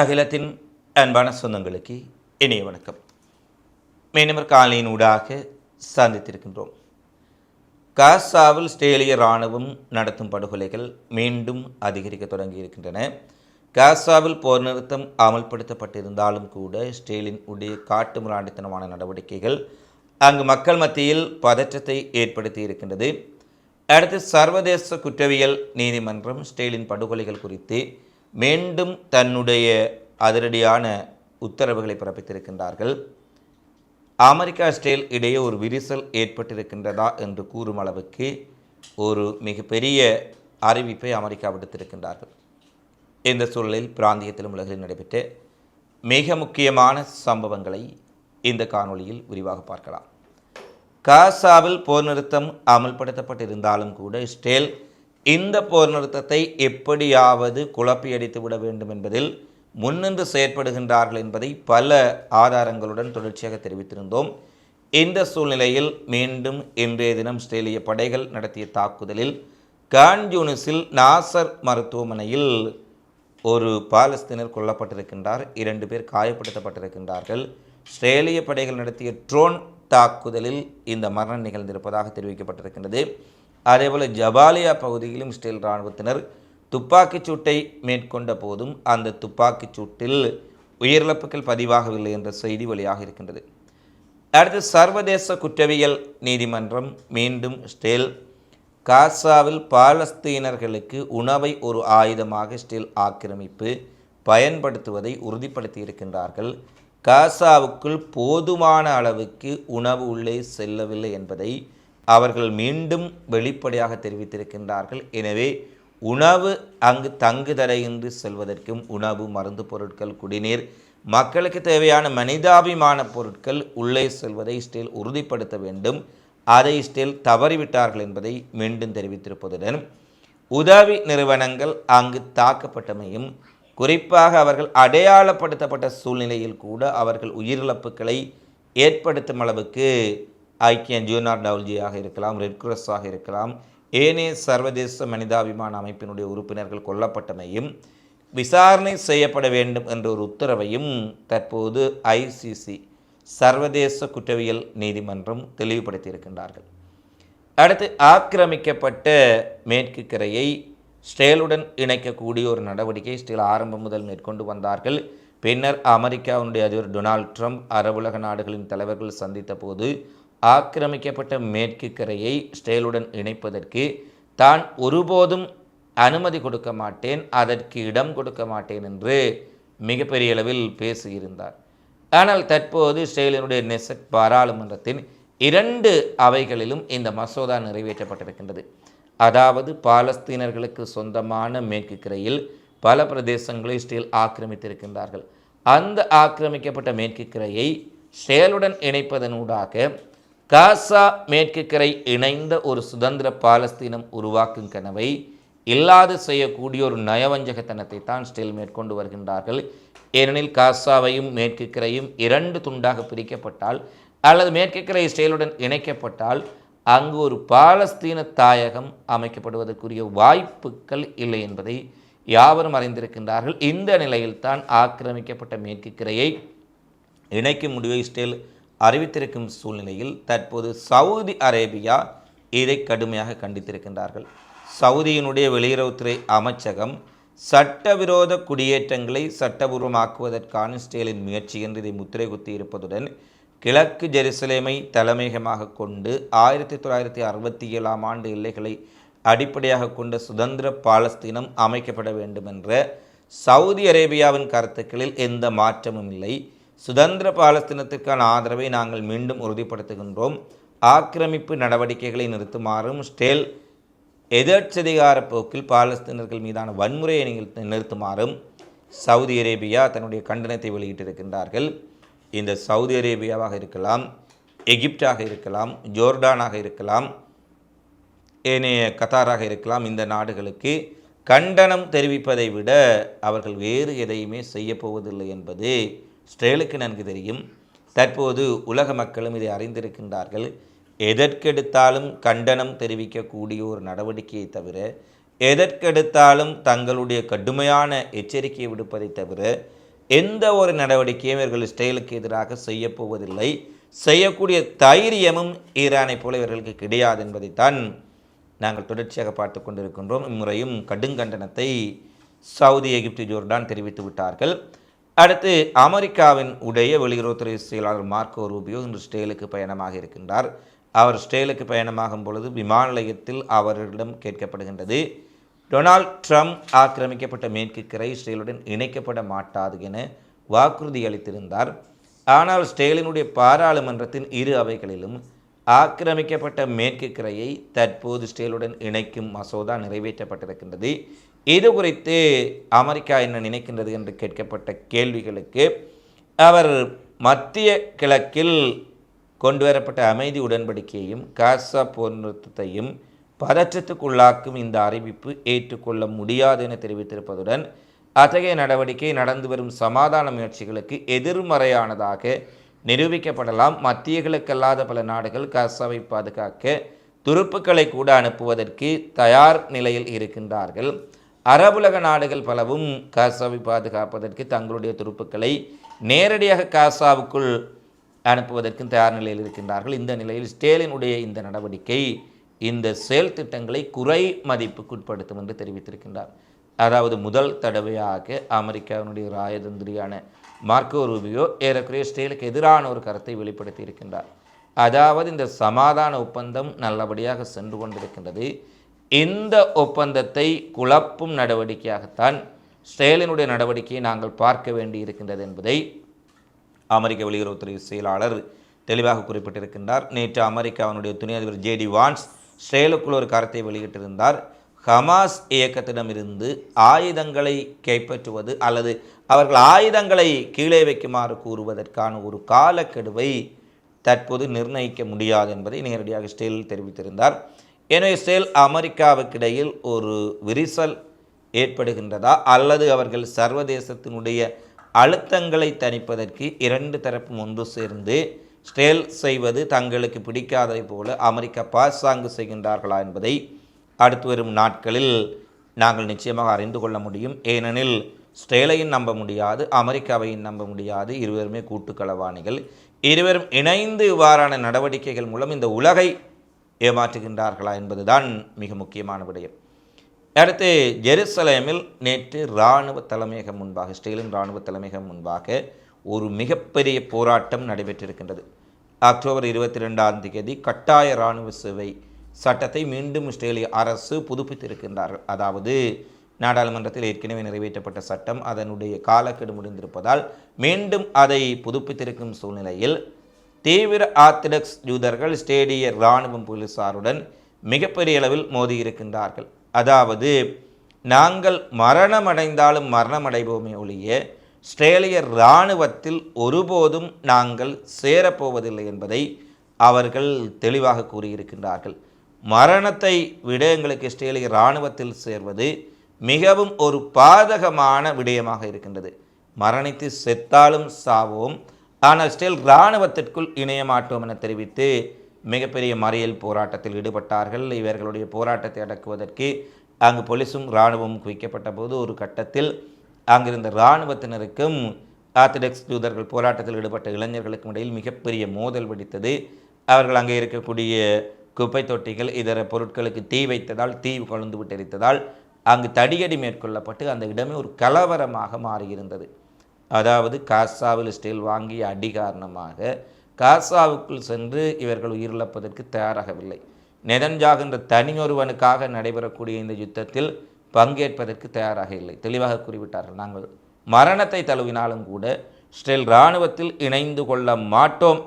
அகிலத்தின் அன்பான சொந்தங்களுக்கு இனிய வணக்கம். மீனவர் காலையின் ஊடாக சந்தித்திருக்கின்றோம். காசாவில் ஸ்டேலிய இராணுவம் நடத்தும் படுகொலைகள் மீண்டும் அதிகரிக்க தொடங்கி இருக்கின்றன காசாவில் போர் நிறுத்தம் அமல்படுத்தப்பட்டிருந்தாலும் கூட ஸ்டேலின் உடைய காட்டு முராண்டித்தனமான நடவடிக்கைகள் அங்கு மக்கள் மத்தியில் பதற்றத்தை ஏற்படுத்தி இருக்கின்றது. அடுத்து சர்வதேச குற்றவியல் நீதிமன்றம் ஸ்டேலின் படுகொலைகள் குறித்து மீண்டும் தன்னுடைய அதிரடியான உத்தரவுகளை பிறப்பித்திருக்கின்றார்கள். அமெரிக்கா ஸ்டேல் இடையே ஒரு விரிசல் ஏற்பட்டிருக்கின்றதா என்று கூறும் அளவுக்கு ஒரு மிகப்பெரிய அறிவிப்பை அமெரிக்கா விடுத்திருக்கின்றார்கள். இந்த சூழலில் பிராந்தியத்திலும் உலகில் நடைபெற்ற மிக முக்கியமான சம்பவங்களை இந்த காணொளியில் விரிவாக பார்க்கலாம். காசாவில் போர் நிறுத்தம் அமல்படுத்தப்பட்டிருந்தாலும் கூட ஸ்டேல் இந்த போர் நிறுத்தத்தை எப்படியாவது குழப்பியடித்து விட வேண்டும் என்பதில் முன்னின்று செயற்படுகின்றார்கள் என்பதை பல ஆதாரங்களுடன் தொடர்ச்சியாக தெரிவித்திருந்தோம். இந்த சூழ்நிலையில் மீண்டும் இன்றைய தினம் ஸ்ட்ரேலிய படைகள் நடத்திய தாக்குதலில் கான்யூனிஸில் நாசர் மருத்துவமனையில் ஒரு பாலஸ்தீனர் கொல்லப்பட்டிருக்கின்றார். இரண்டு பேர் காயப்படுத்தப்பட்டிருக்கின்றார்கள். ஸ்ட்ரேலிய படைகள் நடத்திய ட்ரோன் தாக்குதலில் இந்த மரணம் நிகழ்ந்திருப்பதாக தெரிவிக்கப்பட்டிருக்கின்றது. அதேபோல் ஜபாலியா பகுதியிலும் இஸ்ரேல் இராணுவத்தினர் துப்பாக்கிச் சூட்டை மேற்கொண்ட போதும் அந்த துப்பாக்கிச் சூட்டில் உயிரிழப்புகள் பதிவாகவில்லை என்ற செய்தி வெளியாக இருக்கின்றது. அடுத்து சர்வதேச குற்றவியல் நீதிமன்றம் மீண்டும் ஸ்டேல் காசாவில் பாலஸ்தீனர்களுக்கு உணவை ஒரு ஆயுதமாக ஸ்டேல் ஆக்கிரமிப்பு பயன்படுத்துவதை உறுதிப்படுத்தி இருக்கின்றார்கள். காசாவுக்குள் போதுமான அளவுக்கு உணவு உள்ளே செல்லவில்லை என்பதை அவர்கள் மீண்டும் வெளிப்படையாக தெரிவித்திருக்கின்றார்கள். எனவே உணவு அங்கு தங்குதடையின்றி செல்வதற்கும் உணவு மருந்து பொருட்கள் குடிநீர் மக்களுக்கு தேவையான மனிதாபிமான பொருட்கள் உள்ளே செல்வதை ஸ்டேல் உறுதிப்படுத்த வேண்டும். அதை ஸ்டேல் தவறிவிட்டார்கள் என்பதை மீண்டும் தெரிவித்திருப்பதுடன் உதவி நிறுவனங்கள் அங்கு தாக்கப்பட்டமையும் குறிப்பாக அவர்கள் அடையாளப்படுத்தப்பட்ட சூழ்நிலையில் கூட அவர்கள் உயிரிழப்புகளை ஏற்படுத்தும் அளவுக்கு ஐக்கிய ஜூனார் இருக்கலாம் ரெட் கிராஸாக இருக்கலாம் ஏனைய சர்வதேச மனிதாபிமான அமைப்பினுடைய உறுப்பினர்கள் கொல்லப்பட்டமையும் விசாரணை செய்யப்பட வேண்டும் என்ற ஒரு உத்தரவையும் தற்போது ஐசிசி சர்வதேச குற்றவியல் நீதிமன்றம் தெளிவுபடுத்தியிருக்கின்றார்கள். அடுத்து ஆக்கிரமிக்கப்பட்ட மேற்கு கரையை ஸ்டேலுடன் இணைக்கக்கூடிய ஒரு நடவடிக்கை ஸ்டேல் ஆரம்பம் முதல் மேற்கொண்டு வந்தார்கள். பின்னர் அமெரிக்காவுடைய அதிபர் டொனால்ட் ட்ரம்ப் அரபுலக நாடுகளின் தலைவர்கள் சந்தித்த போது ஆக்கிரமிக்கப்பட்ட மேற்கு கரையை ஸ்டேலுடன் இணைப்பதற்கு தான் ஒருபோதும் அனுமதி கொடுக்க மாட்டேன் அதற்கு இடம் கொடுக்க மாட்டேன் என்று மிகப்பெரிய அளவில் பேசியிருந்தார். ஆனால் தற்போது இஸ்ரேலினுடைய நெசட் பாராளுமன்றத்தின் இரண்டு அவைகளிலும் இந்த மசோதா நிறைவேற்றப்பட்டிருக்கின்றது. அதாவது பாலஸ்தீனர்களுக்கு சொந்தமான மேற்கு கரையில் பல பிரதேசங்களை இஸ்ரேல் ஆக்கிரமித்திருக்கின்றார்கள். அந்த ஆக்கிரமிக்கப்பட்ட மேற்கு கரையை ஸ்டேலுடன் இணைப்பதனூடாக காசா மேற்கு கரை இணைந்த ஒரு சுதந்திர பாலஸ்தீனம் உருவாக்கும் கனவை இல்லாது செய்யக்கூடிய ஒரு நயவஞ்சகத்தனத்தை தான் ஸ்டில் மேற்கொண்டு வருகின்றார்கள். ஏனெனில் காசாவையும் மேற்கு கரையும் இரண்டு துண்டாக பிரிக்கப்பட்டால் அல்லது மேற்கு கரை இஸ்ரேலுடன் இணைக்கப்பட்டால் அங்கு ஒரு பாலஸ்தீன தாயகம் அமைக்கப்படுவதற்குரிய வாய்ப்புகள் இல்லை என்பதை யாவரும் அறிந்திருக்கின்றார்கள். இந்த நிலையில்தான் ஆக்கிரமிக்கப்பட்ட மேற்கு கரையை இணைக்கும் முடிவை இஸ்ரேல் அறிவித்திருக்கும் சூழ்நிலையில் தற்போது சவுதி அரேபியா இதை கடுமையாக கண்டித்திருக்கின்றார்கள். சவுதியினுடைய வெளியுறவுத்துறை அமைச்சகம் சட்டவிரோத குடியேற்றங்களை சட்டபூர்வமாக்குவதற்கான இஸ்ரேலின் முயற்சி என்று இதை முத்திரை குத்தி இருப்பதுடன் கிழக்கு ஜெருசலேமை தலைமையகமாக கொண்டு ஆயிரத்தி தொள்ளாயிரத்தி அறுபத்தி ஏழாம் ஆண்டு எல்லைகளை அடிப்படையாக கொண்ட சுதந்திர பாலஸ்தீனம் அமைக்கப்பட வேண்டும் என்ற சவுதி அரேபியாவின் கருத்துக்களில் எந்த மாற்றமும் இல்லை. சுதந்திர பாலஸ்தீனத்திற்கான ஆதரவை நாங்கள் மீண்டும் உறுதிப்படுத்துகின்றோம். ஆக்கிரமிப்பு நடவடிக்கைகளை நிறுத்துமாறும் ஸ்டேல் எதிர்ச்சதிகார போக்கில் பாலஸ்தீனர்கள் மீதான வன்முறையை நிறுத்துமாறும் சவுதி அரேபியா தன்னுடைய கண்டனத்தை வெளியிட்டிருக்கின்றார்கள். இந்த சவுதி அரேபியாவாக இருக்கலாம் எகிப்டாக இருக்கலாம் ஜோர்டானாக இருக்கலாம் ஏனைய கத்தாராக இருக்கலாம் இந்த நாடுகளுக்கு கண்டனம் தெரிவிப்பதை விட அவர்கள் வேறு எதையுமே செய்யப் போவதில்லை என்பது ஸ்ரேலுக்கு நன்கு தெரியும். தற்போது உலக மக்களும் இதை அறிந்திருக்கின்றார்கள். எதற்கெடுத்தாலும் கண்டனம் தெரிவிக்கக்கூடிய ஒரு நடவடிக்கையை தவிர எதற்கெடுத்தாலும் தங்களுடைய கடுமையான எச்சரிக்கையை விடுப்பதை தவிர எந்த ஒரு நடவடிக்கையும் இவர்கள் இஸ்ரேலுக்கு எதிராக செய்யப்போவதில்லை. செய்யக்கூடிய தைரியமும் ஈரானை போல இவர்களுக்கு கிடையாது என்பதைத்தான் நாங்கள் தொடர்ச்சியாக பார்த்து கொண்டிருக்கின்றோம். இம்முறையும் கடுங்கண்டனத்தை சவுதி எகிப்து ஜோர்டான் தெரிவித்து விட்டார்கள். அடுத்து அமெரிக்காவின் உடைய வெளியுறவுத்துறை செயலாளர் மார்க்கோ ரூபியோ இன்று ஸ்டேலுக்கு பயணமாக இருக்கின்றார். அவர் ஸ்டேலுக்கு பயணமாகும் பொழுது விமான நிலையத்தில் அவரிடம் கேட்கப்படுகின்றது டொனால்ட் ட்ரம்ப் ஆக்கிரமிக்கப்பட்ட மேற்கு கரை ஸ்டேலுடன் இணைக்கப்பட மாட்டாது என வாக்குறுதி அளித்திருந்தார் ஆனால் ஸ்டேலினுடைய பாராளுமன்றத்தின் இரு அவைகளிலும் ஆக்கிரமிக்கப்பட்ட மேற்கு கரையை தற்போது ஸ்டேலுடன் இணைக்கும் மசோதா நிறைவேற்றப்பட்டிருக்கின்றது. இது குறித்து அமெரிக்கா என்ன நினைக்கின்றது என்று கேட்கப்பட்ட கேள்விகளுக்கு அவர் மத்திய கிழக்கில் கொண்டு வரப்பட்ட அமைதி உடன்படிக்கையையும் காசா போர் நிறுத்தத்தையும் பதற்றத்துக்குள்ளாக்கும் இந்த அறிவிப்பு ஏற்றுக்கொள்ள முடியாது என தெரிவித்திருப்பதுடன் அத்தகைய நடவடிக்கை நடந்து வரும் சமாதான முயற்சிகளுக்கு எதிர்மறையானதாக நிரூபிக்கப்படலாம். மத்தியகளுக்கல்லாத பல நாடுகள் காசாவை பாதுகாக்க துருப்புக்களை கூட அனுப்புவதற்கு தயார் நிலையில் இருக்கின்றார்கள். அரபுலக நாடுகள் பலவும் காசாவை பாதுகாப்பதற்கு தங்களுடைய துருப்புக்களை நேரடியாக காசாவுக்குள் அனுப்புவதற்கும் தயார் நிலையில் இருக்கின்றார்கள். இந்த நிலையில் ஸ்டேலினுடைய இந்த நடவடிக்கை இந்த செயல் திட்டங்களை குறை மதிப்புக்குட்படுத்தும் என்று தெரிவித்திருக்கின்றார். அதாவது முதல் தடவையாக அமெரிக்காவினுடைய ராயதந்திரியான மார்க்கோ ரூபியோ ஏறக்குறைய ஸ்டேலுக்கு எதிரான ஒரு கருத்தை வெளிப்படுத்தி இருக்கின்றார். அதாவது இந்த சமாதான ஒப்பந்தம் நல்லபடியாக சென்று கொண்டிருக்கின்றது. இந்த ஒப்பந்தத்தை குழப்பும் நடவடிக்கையாகத்தான் ஸ்டேலினுடைய நடவடிக்கையை நாங்கள் பார்க்க வேண்டி இருக்கின்றது என்பதை அமெரிக்க வெளியுறவுத்துறை செயலாளர் தெளிவாக குறிப்பிட்டிருக்கின்றார். நேற்று அமெரிக்காவினுடைய துணை அதிபர் ஜேடி வான்ஸ் ஸ்டேலுக்குள் ஒரு கருத்தை வெளியிட்டிருந்தார். ஹமாஸ் இயக்கத்திடமிருந்து ஆயுதங்களை கைப்பற்றுவது அல்லது அவர்கள் ஆயுதங்களை கீழே வைக்குமாறு கூறுவதற்கான ஒரு காலக்கெடுவை தற்போது நிர்ணயிக்க முடியாது என்பதை நேரடியாக ஸ்டேல் தெரிவித்திருந்தார். எனவே ஸ்டேல் அமெரிக்காவுக்கிடையில் ஒரு விரிசல் ஏற்படுகின்றதா அல்லது அவர்கள் சர்வதேசத்தினுடைய அழுத்தங்களை தணிப்பதற்கு இரண்டு தரப்பும் ஒன்று சேர்ந்து ஸ்டேல் செய்வது தங்களுக்கு பிடிக்காததை போல அமெரிக்கா பாசாங்கு செய்கின்றார்களா என்பதை அடுத்து வரும் நாட்களில் நாங்கள் நிச்சயமாக அறிந்து கொள்ள முடியும். ஏனெனில் ஸ்டேலையும் நம்ப முடியாது அமெரிக்காவையும் நம்ப முடியாது இருவருமே கூட்டுக்களவாணிகள் இருவரும் இணைந்து இவ்வாறான நடவடிக்கைகள் மூலம் இந்த உலகை ஏமாற்றுகின்றார்களா என்பதுதான் மிக முக்கியமான விடயம். அடுத்து ஜெருசலேமில் நேற்று இராணுவ தலைமையகம் முன்பாக ஸ்டேலின் இராணுவ தலைமையகம் முன்பாக ஒரு மிகப்பெரிய போராட்டம் நடைபெற்றிருக்கின்றது. அக்டோபர் இருபத்தி ரெண்டாம் தேதி கட்டாய இராணுவ சேவை சட்டத்தை மீண்டும் இஸ்ரேலிய அரசு புதுப்பித்திருக்கின்றார்கள் அதாவது நாடாளுமன்றத்தில் ஏற்கனவே நிறைவேற்றப்பட்ட சட்டம் அதனுடைய காலக்கெடு முடிந்திருப்பதால் மீண்டும் அதை புதுப்பித்திருக்கும் சூழ்நிலையில் தீவிர ஆர்த்தடாக்ஸ் யூதர்கள் ஸ்டேடிய இராணுவம் போலீசாருடன் மிகப்பெரிய அளவில் மோதியிருக்கின்றார்கள் அதாவது நாங்கள் மரணமடைந்தாலும் மரணமடைவோமே ஒழிய ஸ்ட்ரேலிய இராணுவத்தில் ஒருபோதும் நாங்கள் சேரப்போவதில்லை என்பதை அவர்கள் தெளிவாக கூறியிருக்கின்றார்கள். மரணத்தை விட எங்களுக்கு இஸ்ரேலிய இராணுவத்தில் சேர்வது மிகவும் ஒரு பாதகமான விடயமாக இருக்கின்றது. மரணித்து செத்தாலும் சாவோம். ஆனால் இஸ்ரேல் இராணுவத்திற்குள் இணைய மாட்டோம் என தெரிவித்து மிகப்பெரிய மறியல் போராட்டத்தில் ஈடுபட்டார்கள். இவர்களுடைய போராட்டத்தை அடக்குவதற்கு அங்கு போலீஸும் இராணுவமும் குவிக்கப்பட்ட போது ஒரு கட்டத்தில் அங்கிருந்த இராணுவத்தினருக்கும் ஆர்த்தடாக்ஸ் தூதர்கள் போராட்டத்தில் ஈடுபட்ட இளைஞர்களுக்கும் இடையில் மிகப்பெரிய மோதல் வெடித்தது. அவர்கள் அங்கே இருக்கக்கூடிய குப்பை தொட்டிகள் இதர பொருட்களுக்கு தீ வைத்ததால் தீ கொழுந்து விட்டெரித்ததால் அங்கு தடியடி மேற்கொள்ளப்பட்டு அந்த இடமே ஒரு கலவரமாக மாறியிருந்தது. அதாவது காசாவில் ஸ்டீல் வாங்கிய அடி காரணமாக காசாவுக்குள் சென்று இவர்கள் உயிரிழப்பதற்கு தயாராகவில்லை. நெதன்ஜாக் என்ற தனியொருவனுக்காக நடைபெறக்கூடிய இந்த யுத்தத்தில் பங்கேற்பதற்கு தயாராக இல்லை. தெளிவாக குறிப்பிட்டார்கள் நாங்கள். மரணத்தை தழுவினாலும் கூட ஸ்டெல் இராணுவத்தில் இணைந்து கொள்ள மாட்டோம்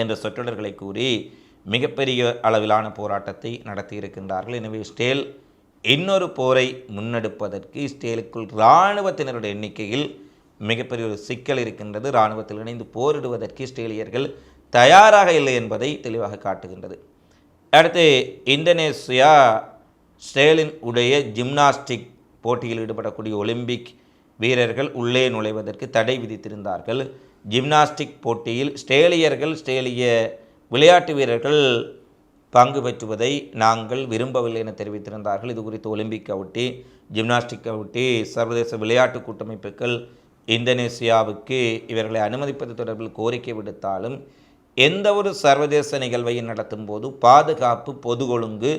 என்ற சொற்றொடர்களை கூறி மிகப்பெரிய அளவிலான போராட்டத்தை நடத்தியிருக்கின்றார்கள். எனவே ஸ்டேல் இன்னொரு போரை முன்னெடுப்பதற்கு ஸ்டேலுக்குள் இராணுவத்தினருடைய எண்ணிக்கையில் மிகப்பெரிய ஒரு சிக்கல் இருக்கின்றது. இராணுவத்தில் இணைந்து போரிடுவதற்கு இஸ்ரேலியர்கள் தயாராக இல்லை என்பதை தெளிவாக காட்டுகின்றது. அடுத்து இந்தோனேசியா ஸ்டேலின் உடைய ஜிம்னாஸ்டிக் போட்டியில் ஈடுபடக்கூடிய ஒலிம்பிக் வீரர்கள் உள்ளே நுழைவதற்கு தடை விதித்திருந்தார்கள். ஜிம்னாஸ்டிக் போட்டியில் ஸ்டேலியர்கள் ஸ்டேலிய விளையாட்டு வீரர்கள் பங்கு பெற்றுவதை நாங்கள் விரும்பவில்லை என தெரிவித்திருந்தார்கள். இது குறித்து ஒலிம்பிக் ஒட்டி ஜிம்னாஸ்டிக் ஒட்டி சர்வதேச விளையாட்டு கூட்டமைப்புகள் இந்தோனேசியாவுக்கு இவர்களை அனுமதிப்பது தொடர்பில் கோரிக்கை விடுத்தாலும் எந்த ஒரு சர்வதேச நிகழ்வையும் நடத்தும் போது பாதுகாப்பு பொது ஒழுங்கு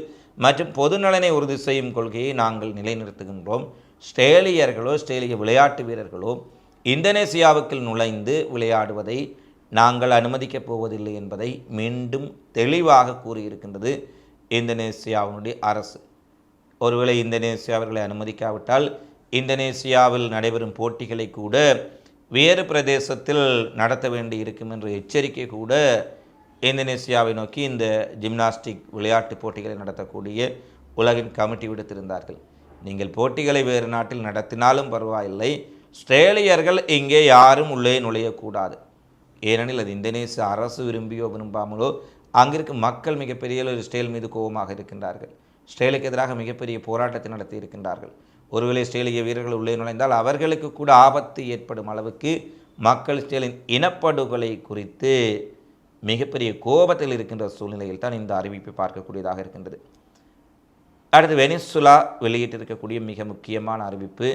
மற்றும் பொதுநலனை உறுதி செய்யும் கொள்கையை நாங்கள் நிலைநிறுத்துகின்றோம். ஸ்ட்ரேலியர்களோ ஸ்ட்ரேலிய விளையாட்டு வீரர்களோ இந்தோனேசியாவுக்குள் நுழைந்து விளையாடுவதை நாங்கள் அனுமதிக்கப் போவதில்லை என்பதை மீண்டும் தெளிவாக கூறியிருக்கின்றது இந்தோனேசியாவினுடைய அரசு. ஒருவேளை இந்தோனேசியா அவர்களை அனுமதிக்காவிட்டால் இந்தோனேசியாவில் நடைபெறும் போட்டிகளை கூட வேறு பிரதேசத்தில் நடத்த வேண்டி இருக்கும் என்ற எச்சரிக்கை கூட இந்தோனேசியாவை நோக்கி இந்த ஜிம்னாஸ்டிக் விளையாட்டு போட்டிகளை நடத்தக்கூடிய உலகின் கமிட்டி விடுத்திருந்தார்கள். நீங்கள் போட்டிகளை வேறு நாட்டில் நடத்தினாலும் பரவாயில்லை. ஸ்ட்ரேலியர்கள் இங்கே யாரும் உள்ளே நுழையக்கூடாது. ஏனெனில் அது இந்தோனேசிய அரசு விரும்பியோ விரும்பாமலோ அங்கிருக்கும் மக்கள் மிகப்பெரிய ஒரு ஸ்டேல் மீது கோபமாக இருக்கின்றார்கள். ஸ்டேலுக்கு எதிராக மிகப்பெரிய போராட்டத்தை நடத்தி இருக்கின்றார்கள். ஒருவேளை ஸ்டேலிய வீரர்கள் உள்ளே நுழைந்தால் அவர்களுக்கு கூட ஆபத்து ஏற்படும் அளவுக்கு மக்கள் ஸ்டேலின் இனப்படுகொலை குறித்து மிகப்பெரிய கோபத்தில் இருக்கின்ற சூழ்நிலையில் தான் இந்த அறிவிப்பை பார்க்கக்கூடியதாக இருக்கின்றது. அடுத்து வெனிசுலா வெளியிட்டிருக்கக்கூடிய மிக முக்கியமான அறிவிப்பு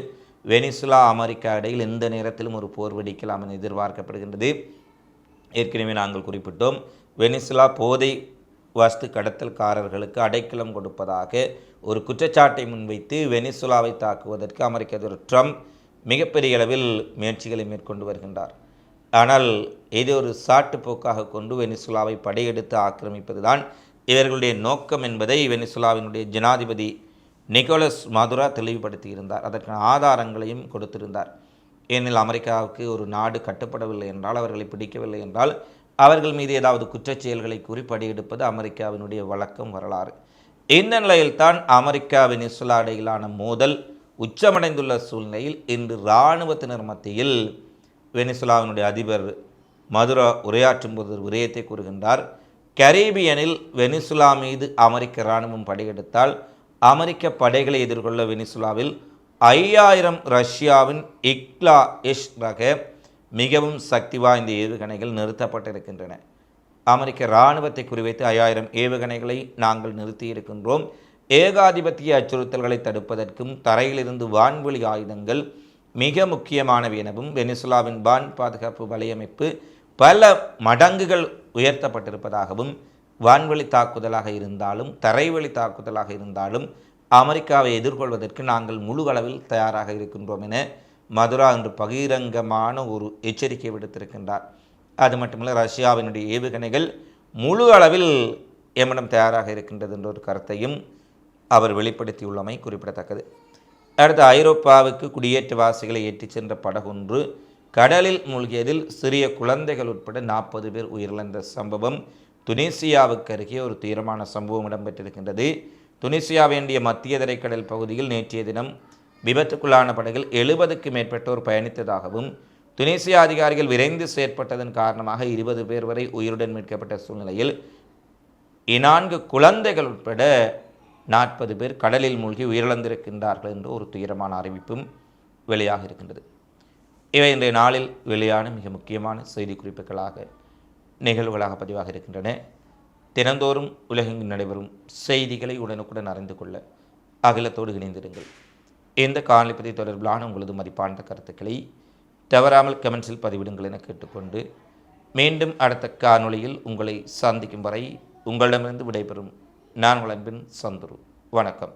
வெனிசுலா அமெரிக்கா இடையில் எந்த நேரத்திலும் ஒரு போர் வெடிக்கலாம் என எதிர்பார்க்கப்படுகின்றது. ஏற்கனவே நாங்கள் குறிப்பிட்டோம் வெனிசுலா போதை வஸ்து கடத்தல்காரர்களுக்கு அடைக்கலம் கொடுப்பதாக ஒரு குற்றச்சாட்டை முன்வைத்து வெனிசுலாவை தாக்குவதற்கு அமெரிக்க அதிபர் ட்ரம்ப் மிகப்பெரிய அளவில் முயற்சிகளை மேற்கொண்டு வருகின்றார். ஆனால் இது ஒரு சாட்டுப்போக்காக கொண்டு வெனிசுலாவை படையெடுத்து ஆக்கிரமிப்பதுதான் இவர்களுடைய நோக்கம் என்பதை வெனிசுலாவினுடைய ஜனாதிபதி நிக்கோலஸ் மதுரா தெளிவுபடுத்தியிருந்தார். அதற்கான ஆதாரங்களையும் கொடுத்திருந்தார். ஏனில் அமெரிக்காவுக்கு ஒரு நாடு கட்டுப்படவில்லை என்றால் அவர்களை பிடிக்கவில்லை என்றால் அவர்கள் மீது ஏதாவது குற்றச் செயல்களை கூறி படையெடுப்பது அமெரிக்காவினுடைய வழக்கம் வரலாறு. இந்த நிலையில்தான் அமெரிக்கா வெனிசுலா இடையிலான மோதல் உச்சமடைந்துள்ள சூழ்நிலையில் இன்று இராணுவத்தினர் மத்தியில் வெனிசுலாவினுடைய அதிபர் மதுரா உரையாற்றும் போது ஒரு கூறுகின்றார். கரீபியனில் வெனிசுலா மீது அமெரிக்க இராணுவம் படையெடுத்தால் அமெரிக்க படைகளை எதிர்கொள்ள வெனிசுலாவில் ஐயாயிரம் ரஷ்யாவின் இக்லா இஷ் ரக மிகவும் சக்தி வாய்ந்த ஏவுகணைகள் நிறுத்தப்பட்டிருக்கின்றன. அமெரிக்க இராணுவத்தை குறிவைத்து ஐயாயிரம் ஏவுகணைகளை நாங்கள் நிறுத்தியிருக்கின்றோம். ஏகாதிபத்திய அச்சுறுத்தல்களை தடுப்பதற்கும் தரையிலிருந்து வான்வெளி ஆயுதங்கள் மிக முக்கியமானவை எனவும் வெனிசுலாவின் வான் பாதுகாப்பு வலையமைப்பு பல மடங்குகள் உயர்த்தப்பட்டிருப்பதாகவும் வான்வெளி தாக்குதலாக இருந்தாலும் தரைவழி தாக்குதலாக இருந்தாலும் அமெரிக்காவை எதிர்கொள்வதற்கு நாங்கள் முழு அளவில் தயாராக இருக்கின்றோம் என மதுரா என்று பகிரங்கமான ஒரு எச்சரிக்கை விடுத்திருக்கின்றார். அது மட்டுமல்ல ரஷ்யாவினுடைய ஏவுகணைகள் முழு அளவில் எம்மிடம் தயாராக இருக்கின்றது என்ற ஒரு கருத்தையும் அவர் வெளிப்படுத்தியுள்ளமை குறிப்பிடத்தக்கது. அடுத்து ஐரோப்பாவுக்கு குடியேற்றவாசிகளை ஏற்றிச் சென்ற படகொன்று கடலில் மூழ்கியதில் சிறிய குழந்தைகள் உட்பட நாற்பது பேர் உயிரிழந்த சம்பவம் துனிசியாவுக்கு அருகே ஒரு தீரமான சம்பவம் இடம்பெற்றிருக்கின்றது. துனிசியா வேண்டிய மத்திய திரைக்கடல் பகுதியில் நேற்றைய தினம் விபத்துக்குள்ளான படகில் எழுபதுக்கு மேற்பட்டோர் பயணித்ததாகவும் துனிசியா அதிகாரிகள் விரைந்து செயற்பட்டதன் காரணமாக இருபது பேர் வரை உயிருடன் மீட்கப்பட்ட சூழ்நிலையில் இநான்கு குழந்தைகள் உட்பட நாற்பது பேர் கடலில் மூழ்கி உயிரிழந்திருக்கின்றார்கள் என்று ஒரு துயரமான அறிவிப்பும் வெளியாக இருக்கின்றது. இவை இன்றைய நாளில் வெளியான மிக முக்கியமான செய்தி குறிப்புகளாக நிகழ்வுகளாக பதிவாக இருக்கின்றன. தினந்தோறும் உலகெங்கு நடைபெறும் செய்திகளை உடனுக்குடன் அறிந்து கொள்ள அகிலத்தோடு இணைந்திருங்கள். இந்த காணொலி பற்றி தொடர்பிலான உங்களது மதிப்பான கருத்துக்களை தவறாமல் கமெண்ட்ஸில் பதிவிடுங்கள் என கேட்டுக்கொண்டு மீண்டும் அடுத்த காணொளியில் உங்களை சந்திக்கும் வரை உங்களிடமிருந்து விடைபெறும். நான் உங்கள் அன்பின் சந்துரு. வணக்கம்.